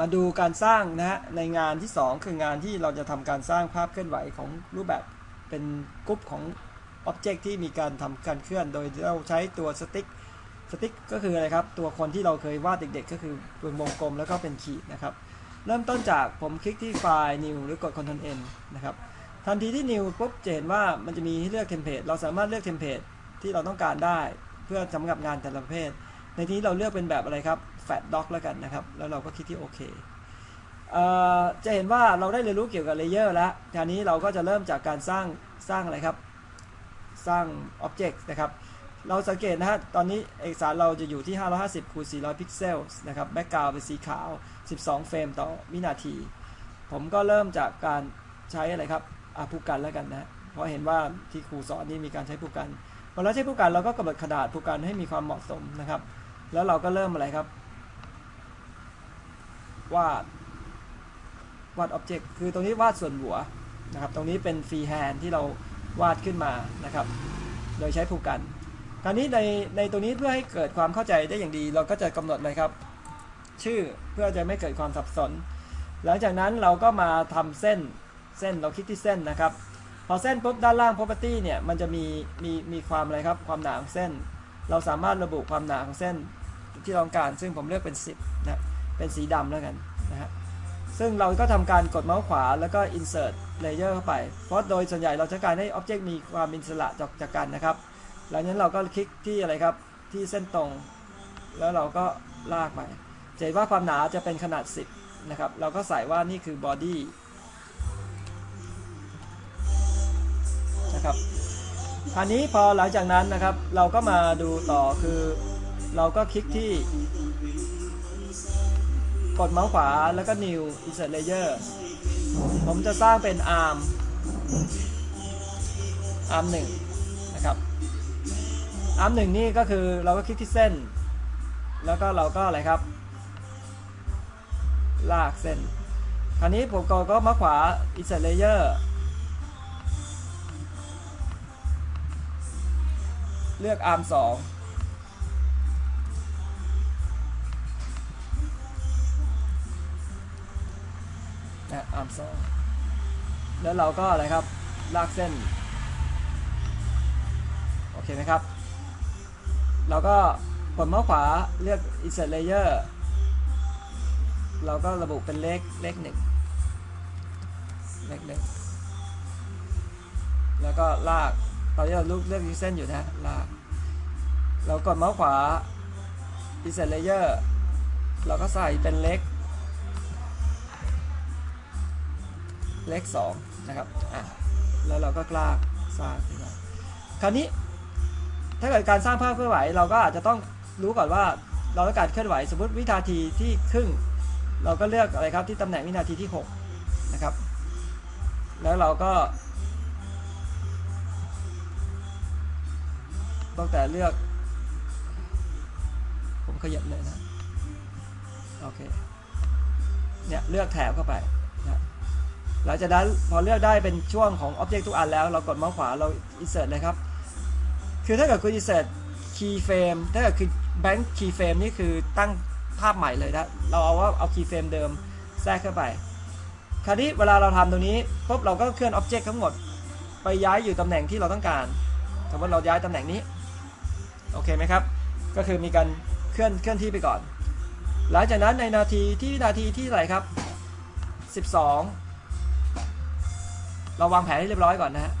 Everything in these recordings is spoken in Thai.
มาดูการสร้างนะฮะในงานที่ 2 คืองานที่เราจะทำการสร้างภาพเคลื่อนไหวของรูปแบบเป็นกรุ๊ปของอ็อบเจกต์ที่มีการทำการเคลื่อน โดยเราใช้ตัวสติ๊กสติ๊กก็คืออะไรครับ ตัวคนที่เราเคยวาดเด็กๆ ก็คือเป็นวงกลมแล้วก็เป็นขีดนะครับ เริ่มต้นจากผมคลิกที่ไฟล์ new หรือกด Ctrl N นะครับทันทีที่ new ปุ๊บจะเห็นว่ามันจะมีให้เลือกเทมเพลตเราสามารถเลือกเทมเพลตที่เราต้องการได้ เพื่อสำหรับงานแต่ละประเภท ในที่นี้เราเลือกเป็นแบบอะไรครับ fat doc แล้วกันนะครับ แล้วเราก็คลิกที่โอเคจะเห็นว่าเราได้เรียนรู้เกี่ยวกับเลเยอร์แล้วทีนี้เราก็จะเริ่มจากการสร้างสร้างอะไรครับ สร้าง Object นะครับ เราสังเกตนะฮะ ตอนนี้เอกสารเราจะอยู่ที่ 550คูณ400 พิกเซลนะครับ แบ็กกราวด์เป็นสีขาว 12 เฟรมต่อวินาที ผมก็เริ่มจากการใช้อะไรครับอาผู้กันแล้วกันนะ เพราะเห็นว่าที่ครูสอนนี่มีการใช้ผู้กันพอเราใช้ผู้กันเราก็กำหนดขนาดผู้กันให้มีความเหมาะสมนะครับ แล้วเราก็เริ่มอะไรครับ วาดวาดอ็อบเจกต์คือตรงนี้วาดส่วนหัวนะครับ ตรงนี้เป็นฟรีแฮนด์ที่เราวาดขึ้นมานะครับ โดยใช้ผู้กันคราวนี้ในในตัวนี้เพื่อให้เกิดความเข้าใจได้อย่างดี เราก็จะกำหนดเลยครับ ชื่อเพื่อจะไม่เกิดความสับสน หลังจากนั้นเราก็มาทำเส้นเส้นเราคลิกที่เส้นนะครับ พอเส้นปุ๊บด้านล่าง property เนี่ยมันจะมีมีมีความอะไรครับความหนาของเส้น เราสามารถระบุความหนาของเส้นที่ต้องการ ซึ่งผมเลือกเป็น 10 นะ เป็นสีดำแล้วกันนะฮะซึ่งเราก็ทำการกดเมาส์ขวาแล้วก็ insert layer เข้าไป เพราะโดยส่วนใหญ่เราจะการให้ object มีความอินสระจากจากกันนะครับ หลังจากนั้นเราก็คลิกที่อะไรครับที่เส้นตรง แล้วเราก็ลากไปจะเห็นว่าความหนาจะเป็นขนาด 10 นะครับ เราก็ใส่ว่านี่คือ body นะครับคราวนี้พอหลังจากนั้นนะครับ เราก็มาดูต่อคือเราก็คลิกที่ กดเมาส์ขวาแล้วก็ new insert layer ผมจะสร้างเป็น arm arm 1นะครับ arm 1นี่ก็คือเราก็คลิกที่เส้น แล้วก็เราก็อะไรครับ ลากเส้น คราวนี้ผมก็ก็มาขวา insert layer เลือก arm 2 นะ arm 2แล้วเราก็อะไรครับ ลากเส้น โอเคไหมครับ เราก็กดเมาส์ขวาเลือก insert layer เราก็ระบุเป็นเลขเลขหนึ่งเลขหนึ่งแล้วก็ลากตอนนี้เราลูกเลือกที่เส้นอยู่นะลากเรากดเมาส์ขวา insert layer เราก็ใส่เป็นเลข เลขสองนะครับอะแล้วเราก็กลาสร้างขึ้นมาคราวนี้ถ้าเกิดการสร้างภาพเคลื่อนไหว เราก็อาจจะต้องรู้ก่อนว่าเราต้องการเคลื่อนไหวสมมติวินาทีที่ครึ่ง เราก็เลือกอะไรครับที่ตำแหน่งวินาทีที่6นะครับแล้วเราก็ตั้งแต่เลือก ผมขยับเลยนะ โอเค เนี่ย เลือกแถบเข้าไป หลังจากนั้นพอเลือกได้เป็นช่วงของ Object ทุกอันแล้ว เรากดเมาส์ขวาเรา insert เลยครับ คือถ้าเกิดคุณ insert keyframe ถ้าเกิดคือ bank keyframe นี่คือตั้งภาพใหม่เลยนะ เราเอาว่าเอา keyframe เดิมแทรกเข้าไป คราวนี้เวลาเราทำตรงนี้ปุ๊บเราก็เคลื่อน object ทั้งหมด ไปย้ายอยู่ตำแหน่งที่เราต้องการสมมติเราย้ายตำแหน่งนี้ โอเคไหมครับ ก็คือมีการเคลื่อนเคลื่อนที่ไปก่อน หลังจากนั้นในนาทีที่นาทีที่เท่าไหร่ครับ 12 เราวางแผนให้เรียบร้อยก่อนนะฮะ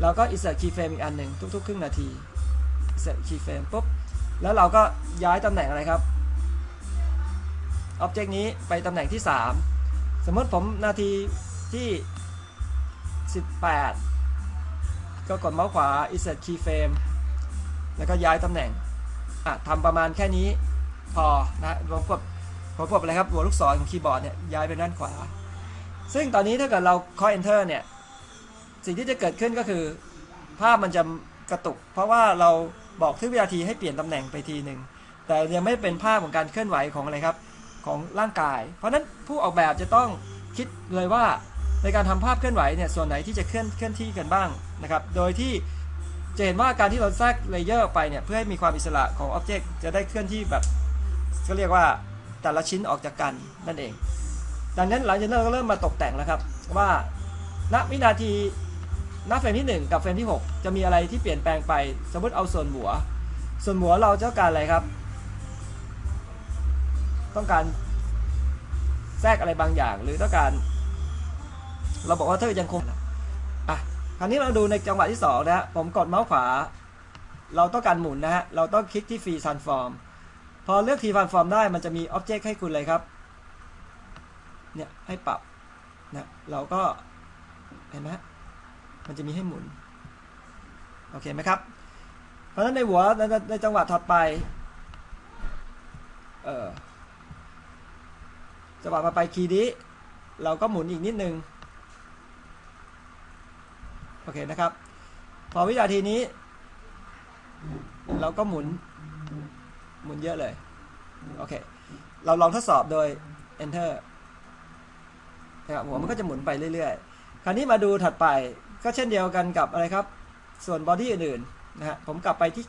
เราก็ insert keyframe อีกอันหนึ่งทุกๆ ครึ่งนาที insert keyframe ปุ๊บ แล้วเราก็ย้ายตำแหน่งอะไรครับ object นี้ไปตำแหน่งที่ 3 สมมติผมนาทีที่ 18 ก็กดเมาส์ขวา insert keyframe แล้วก็ย้ายตำแหน่งอะทำประมาณแค่นี้พอนะผมกดผมกดอะไรครับหัวลูกศรของคีย์บอร์ดเนี่ยย้ายไปด้านขวา ซึ่งตอนนี้ถ้าเกิดเราเคาะ enter เนี่ย สิ่งที่จะเกิดขึ้นก็คือ ภาพมันจะกระตุก เพราะว่าเราบอกทุกวินาทีให้เปลี่ยนตำแหน่งไปทีหนึ่ง แต่ยังไม่เป็นภาพของการเคลื่อนไหวของอะไรครับ ของร่างกาย เพราะฉะนั้นผู้ออกแบบจะต้องคิดเลยว่าในการทำภาพเคลื่อนไหวเนี่ยส่วนไหนที่จะเคลื่อนเคลื่อนที่กันบ้างนะครับ โดยที่จะเห็นว่าการที่เราแทรกเลเยอร์ไปเนี่ยเพื่อให้มีความอิสระของอ็อบเจกต์จะได้เคลื่อนที่แบบก็เรียกว่าแต่ละชิ้นออกจากกันนั่นเอง ดังนั้นหลังจากนั้นเราก็เริ่มมาตกแต่งแล้วครับ ว่าณวินาทีณเฟรมที่ 1 กับเฟรมที่ 6 จะมีอะไรที่เปลี่ยนแปลงไป สมมติเอาส่วนหัว ส่วนหัวเราต้องการอะไรครับ ต้องการแทรกอะไรบางอย่าง หรือต้องการ เราบอกว่าเธอยังคงอะคราวนี้เราดูในจังหวะที่สองนะฮะผมกดเมาส์ขวา เราต้องการหมุนนะฮะเราต้องคลิกที่ Free Transform พอเลือก Free Transform ได้มันจะมี Object ให้คุณเลยครับ เนี่ยให้ปรับนะเราก็เห็นไหมฮะมันจะมีให้หมุนโอเคไหมครับ เพราะฉะนั้นในหัวในในในจังหวะถัดไปเออจังหวะมาไปคีย์นี้ เราก็หมุนอีกนิดนึงโอเคนะครับ พอวินาทีนี้ เราก็หมุนหมุนเยอะเลย โอเค เราลองทดสอบโดย enter นะครับหัวมันก็จะหมุนไปเรื่อยๆ คราวนี้มาดูถัดไปก็เช่นเดียวกันกับอะไรครับ ส่วนบอดี้อื่นๆนะฮะผมกลับไปที่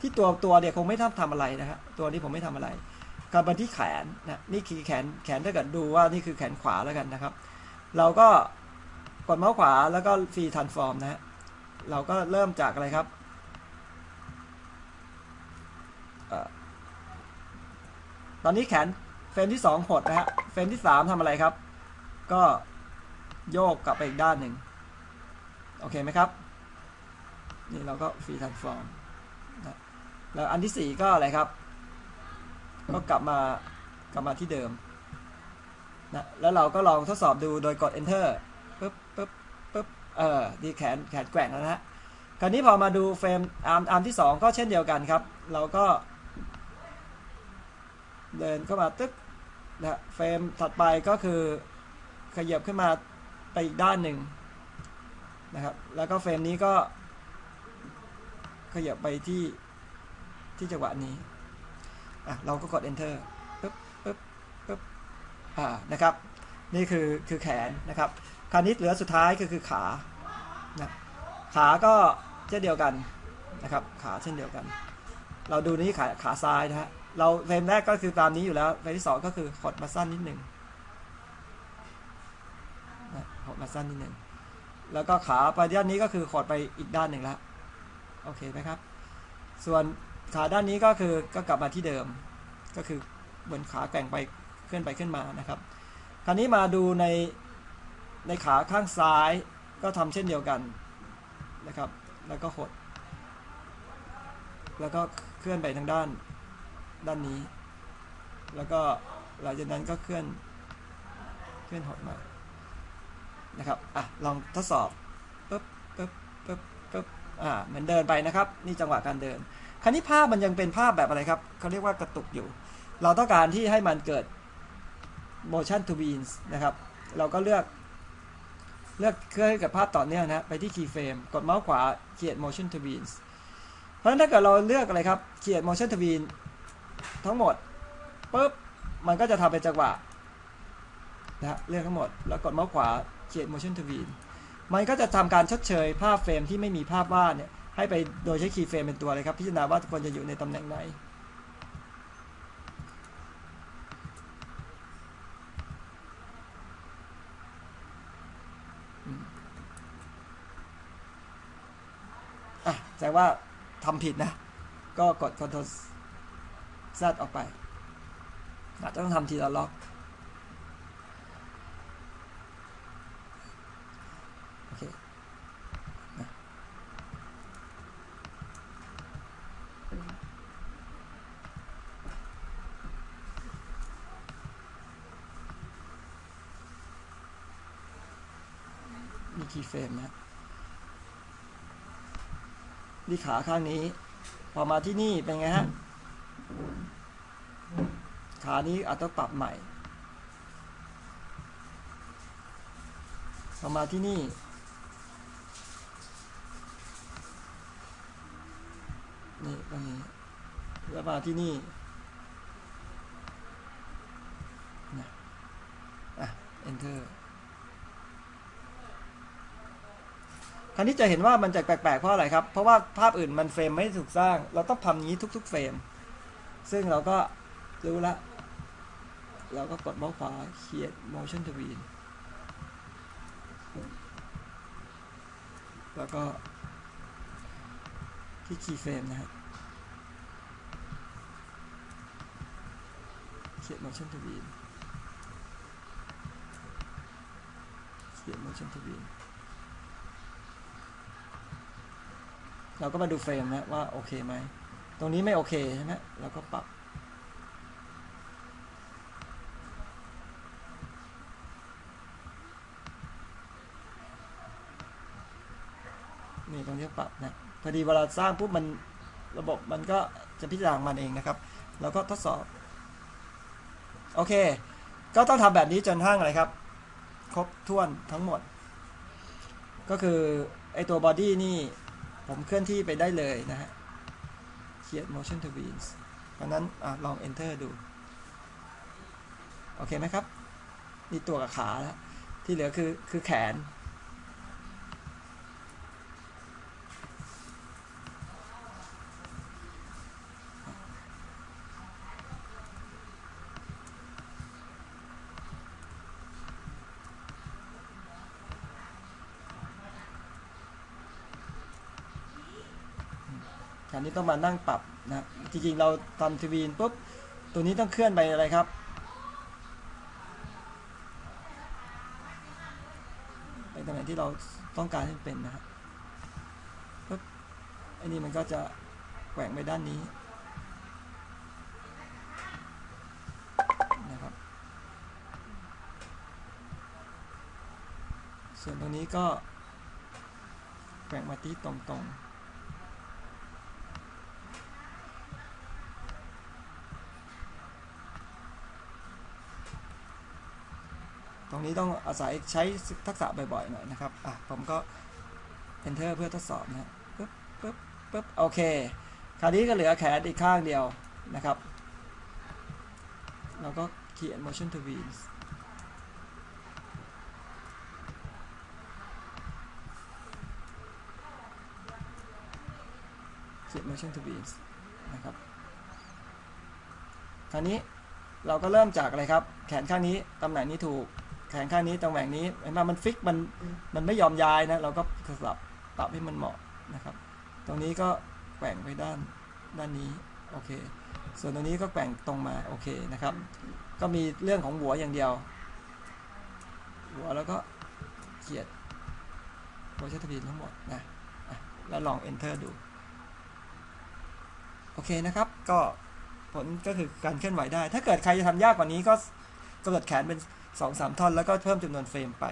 ที่ตัวตัวเนี่ยคงไม่ทำทำอะไรนะฮะตัวนี้ผมไม่ทำอะไรกลับมาที่แขนนะนี่คือแขนแขนถ้าเกิดดูว่านี่คือแขนขวาแล้วกันนะครับ เราก็กดเมาส์ขวาแล้วก็ฟรีทันฟอร์มนะฮะเราก็เริ่มจากอะไรครับตอนนี้แขนเฟรมที่ 2 หดนะฮะ เฟรมที่ 3ทำอะไรครับ ก็โยกกลับไปอีกด้านหนึ่งโอเคไหมครับ นี่เราก็ฟรีทันฟอร์มนะแล้วอันที่ 4 ก็อะไรครับ ก็กลับมากลับมาที่เดิมนะแล้วเราก็ลองทดสอบดูโดยกด enter ปึ๊บปึ๊บปึ๊บเออดีแขนแขนแกว่งแล้วนะฮะคราวนี้พอมาดูเฟรมอาร์มอาร์มที่ 2 ก็เช่นเดียวกันครับ เราก็ เดินเข้ามาตึ๊บนะเฟรมถัดไปก็คือ ขยับขึ้นมาไปอีกด้านหนึ่งนะครับ แล้วก็เฟรมนี้ก็ ขยับไปที่ที่จังหวะนี้อะเราก็กด enter ปึ๊บปึ๊บปึ๊บอ่านะครับ นี่คือคือแขนนะครับ คราวนี้เหลือสุดท้ายก็คือขานะขาก็เช่นเดียวกันนะครับ ขาเช่นเดียวกัน เราดูนี่ขาขาซ้ายนะฮะเราเฟรมแรกก็คือตามนี้อยู่แล้วเฟรมที่สองก็คือขดมาสั้นนิดหนึ่ง นะขดมาสั้นนิดหนึ่งแล้วก็ขาไปด้านนี้ก็คือขดไปอีกด้านหนึ่งแล้วโอเคไหมครับ ส่วนขาด้านนี้ก็คือก็กลับมาที่เดิม ก็คือเหมือนขาแกว่งไปเคลื่อนไปขึ้นมานะครับ คราวนี้มาดูในในขาข้างซ้ายก็ทำเช่นเดียวกันนะครับ แล้วก็หด แล้วก็เคลื่อนไปทางด้านด้านนี้ แล้วก็หลังจากนั้นก็เคลื่อนเคลื่อนหดมา นะครับอะลองทดสอบปึ๊บปึ๊บปึ๊บปึ๊บอ่าเหมือนเดินไปนะครับ นี่จังหวะการเดิน คราวนี้ภาพมันยังเป็นภาพแบบอะไรครับเขาเรียกว่ากระตุกอยู่ เราต้องการที่ให้มันเกิด motion to beans นะครับ เราก็เลือก เลือกเครื่องกับภาพต่อเนื่องนะไปที่ keyframe กดเมาส์ขวาเขียน motion to beans เพราะฉะนั้นถ้าเกิดเราเลือกอะไรครับเขียน motion to bean ทั้งหมดปุ๊บมันก็จะทำเป็นจังหวะนะฮะเลือกทั้งหมด แล้วกดเมาส์ขวา เขียน motion to bean มันก็จะทำการชดเชยภาพเฟรมที่ไม่มีภาพวาดเนี่ยให้ไปโดยใช้คีย์เฟรมเป็นตัวเลยครับ พิจารณาว่าควรจะอยู่ในตำแหน่งไหนอะแสดงว่าทำผิดนะ ก็กด Ctrl Z ออกไปอาจจะต้องทำทีละล็อก โอ เคนะมีคีย์เฟรมนะนี่ขาข้างนี้ พอมาที่นี่เป็นไงฮะ ขานี้อาจต้องปรับใหม่พอมาที่นี่ นี่ตรงนี้แล้วมาที่นี่นะอะ enter คราวนี้จะเห็นว่ามันจะแปลกๆ เพราะอะไรครับ เพราะว่าภาพอื่นมันเฟรมไม่ถูกสร้าง เราต้องทำนี้ทุก ๆ เฟรม ซึ่งเราก็รู้ละแล้วก็กดเมาส์ขวา create motion tween แล้วก็ ที่คีย์เฟรมนะฮะ create motion to beam เขียน motion to beam เราก็มาดูเฟรมนะว่าโอเคไหม ตรงนี้ไม่โอเคใช่ไหมเราก็ปรับ นี่ตรงนี้ปรับนะพอดีเวลาสร้างปุ๊บมันระบบมันก็จะพิจารณามันเองนะครับ แล้วก็ทดสอบ โอเค ก็ต้องทำแบบนี้จนทั้งอะไรครับ ครบถ้วนทั้งหมด ก็คือไอตัวบอดี้นี่ผมเคลื่อนที่ไปได้เลยนะฮะ create motion twins เพราะนั้นอลอง enter ดู โอเคไหมครับ นี่ตัวกับขาแล้ว ที่เหลือคือคือแขน ต้องมานั่งปรับนะจริงๆเราทำทวีนปุ๊บตัวนี้ต้องเคลื่อนไปอะไรครับไปตำแหน่งที่เราต้องการให้มันเป็นนะครับปุ๊บไอ้นี่มันก็จะแกว่งไปด้านนี้นะครับ ส่วนตรงนี้ก็แกว่งมาที่ตรงๆ ต รงนี้ต้องอาศัยใช้ทักษะบ่อยๆหน่อยนะครับอะผมก็ enter เพื่อทดสอบนะปึ๊บปึ๊บปึ๊บโอเคคราวนี้ก็เหลือแขนอีกข้างเดียวนะครับเราก็ create motion twins เขียน motion twins นะครับ คราวนี้เราก็เริ่มจากอะไรครับ แขนข้างนี้ตำแหน่งนี้ถูก แขนข้างนี้ตำแหน่งนี้เห็นไหมมันฟิกมันมันไม่ยอมย้ายนะ เราก็สลับปรับให้มันเหมาะนะครับ ตรงนี้ก็แกว่งไปด้านด้านนี้โอเค ส่วนตรงนี้ก็แกว่งตรงมาโอเคนะครับ ก็มีเรื่องของหัวอย่างเดียว หัวแล้วก็เขียดโปรเจกต์บีนทั้งหมดนะอะแล้วลอง enter ดู โอเคนะครับ ก็ผลก็คือการเคลื่อนไหวได้ ถ้าเกิดใครจะทำยากกว่านี้ก็กำหนดแขนเป็น 2-3 ท่อนแล้วก็เพิ่มจำนวนเฟรมไป